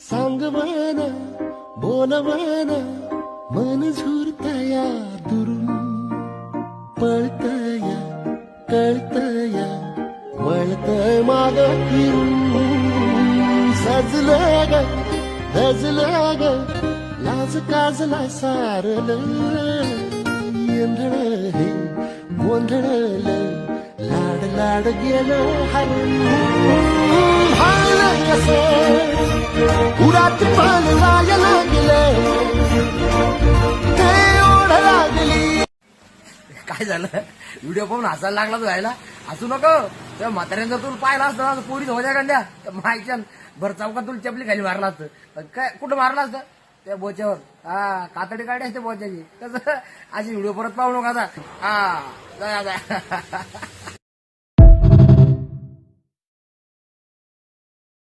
सांग मन मन झुरतया दुरून पळतया कळतया वळतय माग फिरून. सजलं ग धजलं ग लाज काजला सारल. येंधळ हे गोंधळलं लाड लाड गेलं हरून. काय झालं? व्हिडिओ पाहून हसायला लागला तू व्हायला हसू नको. त्या म्हाताऱ्यांचा तुला पाहिला असतं ना पोरी होत्या कांड्या. मायच्या भर चौकात तुला चपली खाली मारला असतं. काय कुठं मारला असतं? त्या बोच्यावर. हा कातडी काढी असते बोच्याची. कसं अशी व्हिडिओ परत पाहू नका आता. हा जा.